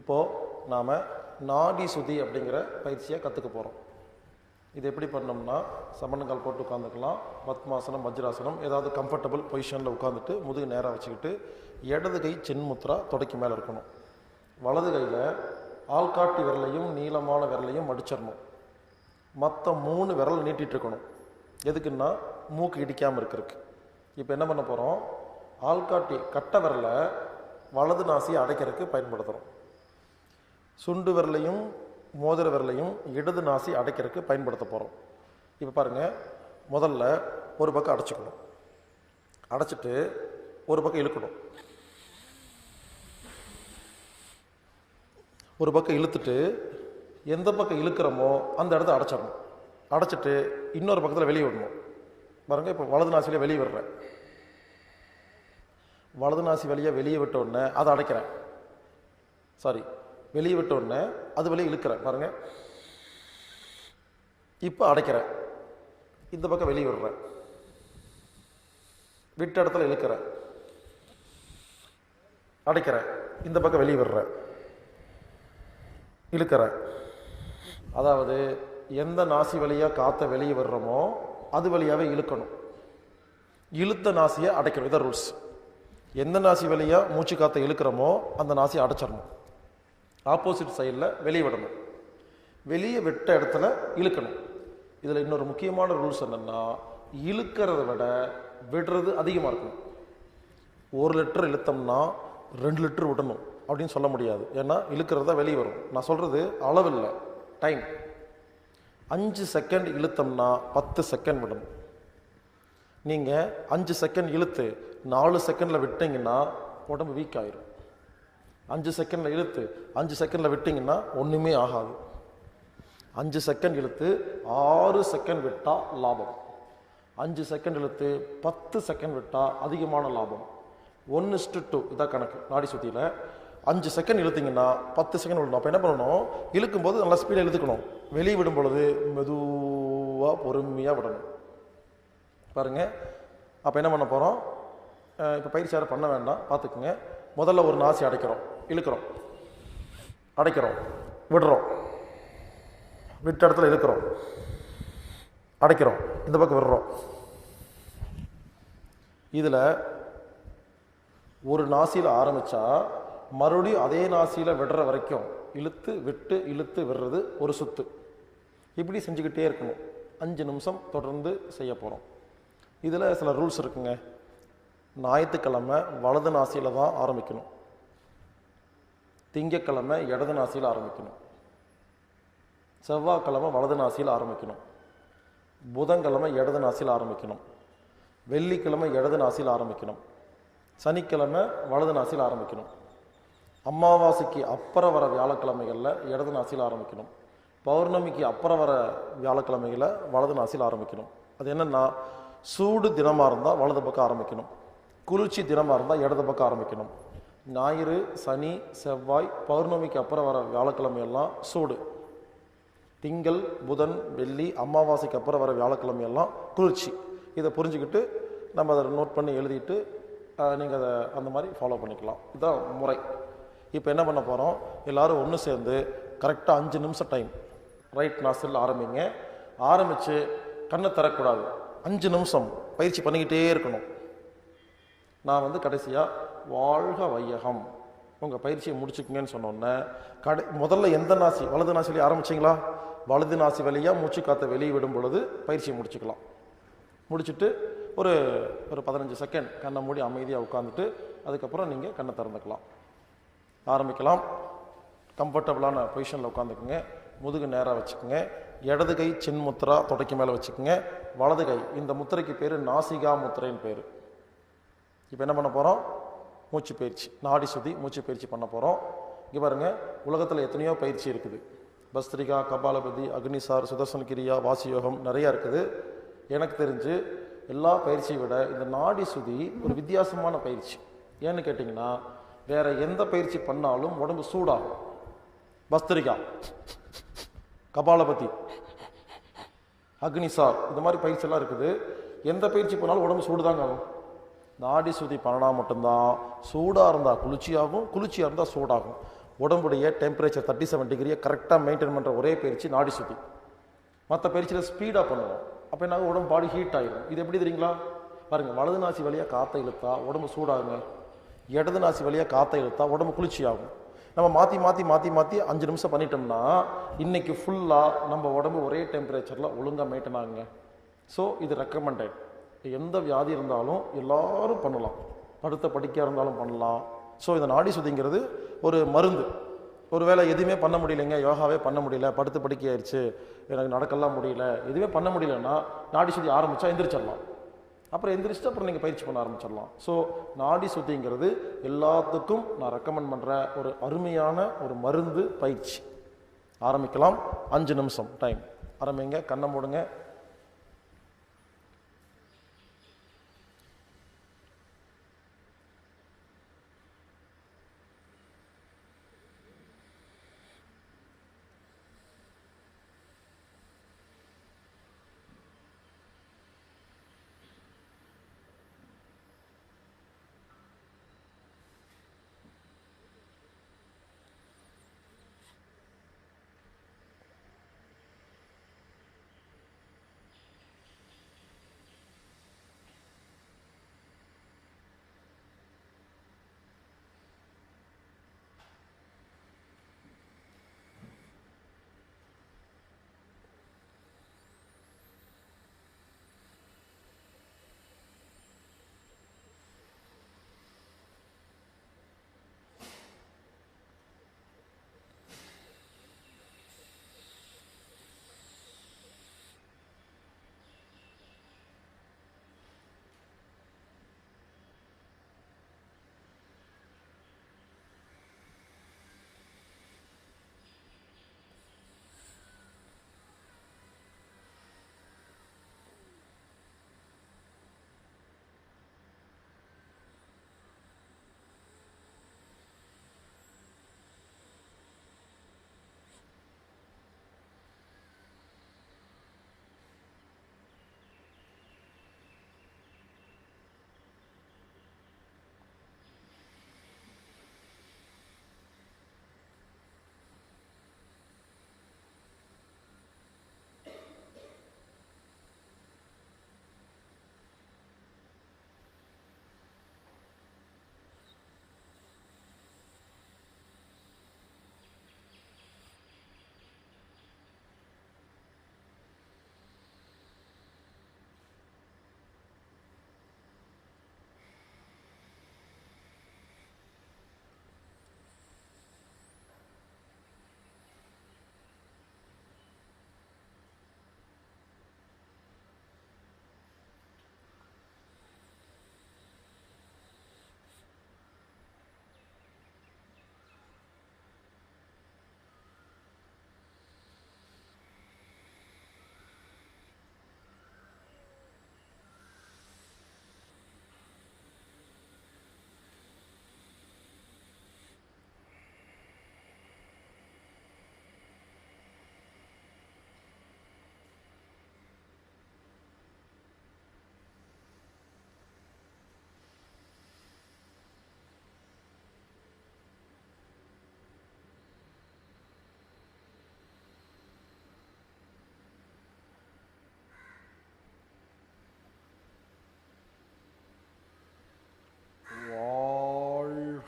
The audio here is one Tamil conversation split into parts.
இப்போது நாம் நாடி சுதி அப்படிங்கிற பயிற்சியை கற்றுக்க போகிறோம் இது எப்படி பண்ணோம்னா சமணங்கால் போட்டு உட்காந்துக்கலாம் பத்மாசனம் வஜ்ராசனம் ஏதாவது கம்ஃபர்டபுள் பொசிஷனில் உட்காந்துட்டு முதுகு நேராக வச்சுக்கிட்டு இடது கை சென்முத்ரா தொடக்கி மேலே இருக்கணும். வலது கையில் ஆள்காட்டி விரலையும் நீளமான விரலையும் மடிச்சிடணும். மற்ற மூணு விரல் நீட்டிட்ருக்கணும் எதுக்குன்னா மூக்கு இடிக்காமல் இருக்கிறதுக்கு. இப்போ என்ன பண்ண போகிறோம் ஆள்காட்டி கட்டை விரலை வலது நாசியை அடைக்கிறதுக்கு பயன்படுத்துகிறோம் சுண்டு விரலையும் மோதிர விரலையும் இடது நாசி அடைக்கிறதுக்கு பயன்படுத்த போகிறோம் இப்போ பாருங்கள் முதல்ல ஒரு பக்கம் அடைச்சிக்கணும். அடைச்சிட்டு ஒரு பக்கம் இழுக்கணும். ஒரு பக்கம் இழுத்துட்டு எந்த பக்கம் இழுக்கிறோமோ அந்த இடத்த அடைச்சிடணும். அடைச்சிட்டு இன்னொரு பக்கத்தில் வெளியே விடணும். பாருங்க இப்போ வலது நாசியில் வெளியே விடுறேன் வலது நாசி வழியாக வெளியே விட்ட உடனே அதை அடைக்கிறேன். சாரி வெளியே விட்ட உடனே அது வெளியே இழுக்கிறேன். பாருங்க. இப்போ அடைக்கிறேன். இந்த பக்கம் வெளியே விடுறேன். விட்ட இடத்துல இழுக்கிறேன். அடைக்கிறேன். இந்த பக்கம் வெளியே விடுறேன். இழுக்கிறேன். அதாவது எந்த நாசி வழியாக காற்றை வெளியே விடுறோமோ அது வழியாகவே இழுக்கணும். இழுத்த நாசியை அடைக்கணும். இதான் ரூல்ஸ் எந்த நாசி வழியாக மூச்சு காற்றை இழுக்கிறோமோ அந்த நாசியை அடைச்சிடணும். ஆப்போசிட் சைடில் வெளியே விடணும். வெளியே விட்ட இடத்துல இழுக்கணும். இதில் இன்னொரு முக்கியமான ரூல்ஸ் என்னென்னா இழுக்கிறத விட விடுறது அதிகமாக இருக்கணும். ஒரு லிட்டர் இழுத்தோம்னா ரெண்டு லிட்டர் விடணும் அப்படின்னு சொல்ல முடியாது. ஏன்னா இழுக்கிறது தான் வெளியே வரும். நான் சொல்கிறது அளவில்லை டைம் அஞ்சு செகண்ட் இழுத்தோம்னா பத்து செகண்ட் விடணும். நீங்கள் அஞ்சு செகண்ட் இழுத்து நாலு செகண்டில் விட்டீங்கன்னா உடம்பு வீக் ஆயிரும். அஞ்சு செகண்டில் இழுத்து அஞ்சு செகண்டில் விட்டிங்கன்னா ஒன்றுமே ஆகாது. அஞ்சு செகண்ட் இழுத்து ஆறு செகண்ட் விட்டால் லாபம். அஞ்சு செகண்ட் இழுத்து பத்து செகண்ட் விட்டால் அதிகமான லாபம். ஒன்று இஸ்டு டூ இதான் கணக்கு நாடி சுத்தியில். அஞ்சு செகண்ட் இழுத்தீங்கன்னா பத்து செகண்ட் விடணும். அப்போ என்ன பண்ணணும்? இழுக்கும்போது நல்லா ஸ்பீடாக இழுத்துக்கணும். வெளியே விடும் பொழுது மெதுவாக பொறுமையாக விடணும். பாருங்க. அப்போ என்ன பண்ண போகிறோம் இப்போ பயிற்சி யாரும் பண்ண வேண்டாம். பார்த்துக்குங்க முதல்ல ஒரு நாசி அடைக்கிறோம். இழுக்கிறோம். அடைக்கிறோம். விடுறோம். விட்ட இடத்துல இழுக்கிறோம். அடைக்கிறோம். இந்த பக்கம் விடுறோம். இதில் ஒரு நாசியில் ஆரம்பித்தா மறுபடியும் அதே நாசியில் விடுற வரைக்கும் இழுத்து விட்டு இழுத்து விடுறது ஒரு சுத்து. இப்படி செஞ்சுக்கிட்டே இருக்கணும். அஞ்சு நிமிஷம் தொடர்ந்து செய்ய போகிறோம் இதில் சில ரூல்ஸ் இருக்குங்க. ஞாயிற்றுக்கிழமை வலது நாசியில் தான் ஆரம்பிக்கணும். திங்கக்கிழமை இடது நாசியில் ஆரம்பிக்கணும். செவ்வாய்க்கிழமை வலது நாசியில் ஆரம்பிக்கணும். புதன்கிழமை இடது நாசியில் ஆரம்பிக்கணும். வெள்ளிக்கிழமை இடது நாசியில் ஆரம்பிக்கணும். சனிக்கிழமை வலது நாசியில் ஆரம்பிக்கணும். அமாவாசைக்கு அப்புறம் வர வியாழக்கிழமைகளில் இடது நாசியில் ஆரம்பிக்கணும். பௌர்ணமிக்கு அப்புறம் வர வியாழக்கிழமைகளை வலது நாசியில் ஆரம்பிக்கணும். அது என்னென்னா சூடு தினமாக இருந்தால் வலது பக்கம் ஆரம்பிக்கணும். குளிர்ச்சி தினமாக இருந்தால் இடது பக்கம் ஆரம்பிக்கணும். ஞாயிறு சனி செவ்வாய் பௌர்ணமிக்கு அப்புறம் வர வியாழக்கிழமையெல்லாம் சூடு. திங்கள் புதன் வெள்ளி அமாவாசைக்கு அப்புறம் வர வியாழக்கிழமையெல்லாம் குளிர்ச்சி. இதை புரிஞ்சுக்கிட்டு நம்ம அதை நோட் பண்ணி எழுதிட்டு நீங்கள் அதை அந்த மாதிரி ஃபாலோ பண்ணிக்கலாம். இதுதான் முறை. இப்போ என்ன பண்ண போகிறோம் எல்லோரும் ஒன்று சேர்ந்து கரெக்டாக அஞ்சு நிமிஷம் டைம் ரைட் நாசில் ஆரம்பிங்க. ஆரம்பித்து கண்ணை தரக்கூடாது அஞ்சு நிமிஷம் பயிற்சி பண்ணிக்கிட்டே இருக்கணும். நான் வந்து கடைசியாக வாழ்க வையகம். உங்கள் பயிற்சியை முடிச்சுக்குங்கன்னு சொன்னோன்னே கடை முதல்ல எந்த நாசி வலது நாசிலேயே ஆரம்பிச்சிங்களா? வலது நாசி வழியாக மூச்சு காற்றை வெளியே விடும் பொழுது பயிற்சியை முடிச்சுக்கலாம். முடிச்சுட்டு ஒரு ஒரு பதினஞ்சு செகண்ட் கண்ணை மூடி அமைதியாக உட்காந்துட்டு அதுக்கப்புறம் நீங்கள் கண்ணை திறந்துக்கலாம். ஆரம்பிக்கலாம். கம்ஃபர்டபுளான பொசிஷனில் உட்காந்துக்குங்க முதுகு நேராக வச்சுக்கோங்க. இடது கை சின் முத்திரா தொடக்கி மேலே வச்சுக்கோங்க. வலது கை இந்த முத்திரைக்கு பேர் நாசிகா முத்திரைன்னு பேர். இப்போ என்ன பண்ண போகிறோம் மூச்சு பயிற்சி நாடி சுதி மூச்சு பயிற்சி பண்ண போகிறோம் இங்கே பாருங்க உலகத்தில் எத்தனையோ பயிற்சி இருக்குது. பஸ்திரிகா கபாலபதி அக்னிசார் சுதர்சன கிரியா வாசியோகம் நிறையா இருக்குது. எனக்கு தெரிஞ்சு எல்லா பயிற்சியை விட இந்த நாடி சுதி ஒரு வித்தியாசமான பயிற்சி. ஏன்னு கேட்டிங்கன்னா வேறு எந்த பயிற்சி பண்ணாலும் உடம்பு சூடாகும். பஸ்திரிகா கபாலபதி அக்னிசார் இந்த மாதிரி பயிற்சியெல்லாம் இருக்குது. எந்த பயிற்சி பண்ணாலும் உடம்பு சூடு தாங்க ஆகும். நாடி சுதி பண்ணனா மட்டும்தான். சூடாக இருந்தால் குளிர்ச்சியாகும் குளிர்ச்சியாக இருந்தால் சூடாகும். உடம்புடைய டெம்பரேச்சர் தேர்ட்டி செவன் டிகிரியை கரெக்டாக மெயின்டைன் பண்ணுற ஒரே பயிற்சி நாடி சுதி. மற்ற பயிற்சியில் ஸ்பீடாக பண்ணுவோம். அப்போ என்ன உடம்பு பாடி ஹீட் ஆகிடும் இது எப்படி தெரியுங்களா? பாருங்கள் வலது நாசி வழியாக காற்றை இழுத்தா உடம்பு சூடாகுங்க. இடது நாசி வழியாக காற்றை இழுத்தா உடம்பு குளிர்ச்சி ஆகும் நம்ம மாற்றி மாற்றி மாற்றி மாற்றி அஞ்சு நிமிஷம் பண்ணிட்டோம்னா இன்றைக்கி ஃபுல்லாக நம்ம உடம்பு ஒரே டெம்பரேச்சரில் ஒழுங்காக மெயின்டைன் ஆகுங்க. ஸோ இது ரெக்கமெண்டட் எந்த வியாதி இருந்தாலும் எல்லாரும் பண்ணலாம். படுத்த படிக்க இருந்தாலும் பண்ணலாம். ஸோ இந்த நாடி சுத்திங்கிறது ஒரு மருந்து. ஒரு வேளை எதுவுமே பண்ண முடியலைங்க. யோகாவே பண்ண முடியல. படுத்து படிக்க ஆயிடுச்சு எனக்கு நடக்கலாம் முடியல. எதுவுமே பண்ண முடியலன்னா நாடி சுத்தி ஆரம்பித்தா எந்திரிச்சிடலாம். அப்புறம் எந்திரிச்சிட்டு அப்புறம் நீங்கள் பயிற்சி பண்ண ஆரம்பிச்சிடலாம். ஸோ நாடி சுத்திங்கிறது எல்லாத்துக்கும் நான் ரெக்கமெண்ட் பண்ணுற ஒரு அருமையான ஒரு மருந்து பயிற்சி. ஆரம்பிக்கலாம். அஞ்சு நிமிஷம். டைம் ஆரம்பிங்க கண்ணை மூடுங்க.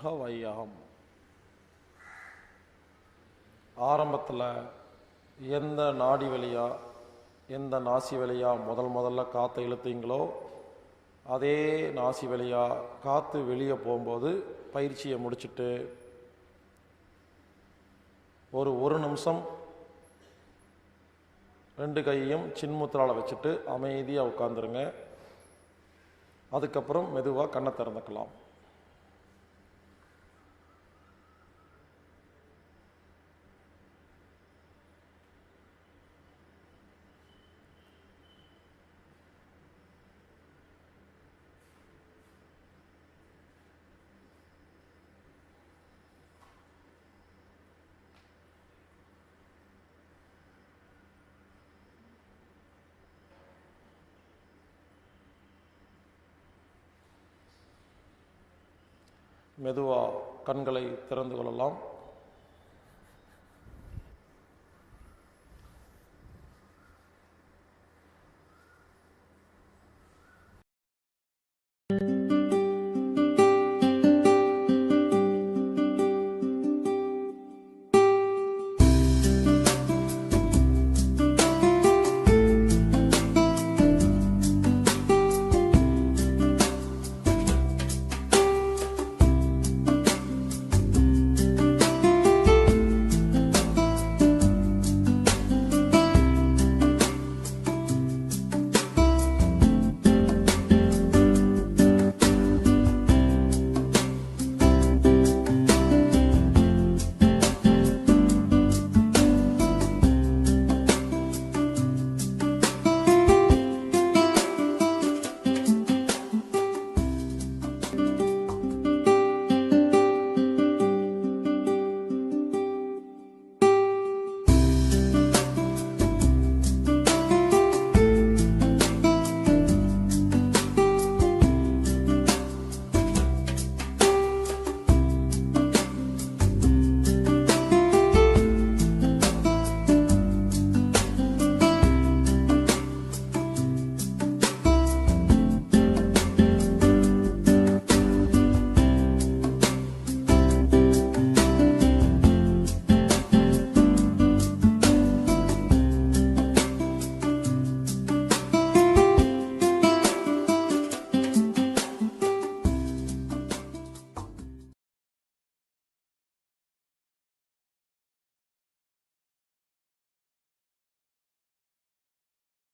வாழ்க வையகம் ஆரம்பத்தில் எந்த நாடி வழியா எந்த நாசி வழியா முதல் முதல்ல காற்றை இழுத்தீங்களோ அதே நாசி வழியா காற்று வெளியே போகும்போது பயிற்சியை முடிச்சுட்டு ஒரு ஒரு நிமிஷம் ரெண்டு கையையும் சின்முத்திரால் வச்சுட்டு அமைதியாக உட்காந்துருங்க அதுக்கப்புறம் மெதுவாக கண்ணை திறந்துக்கலாம். மெதுவாக கண்களை திறந்து கொள்ளலாம்.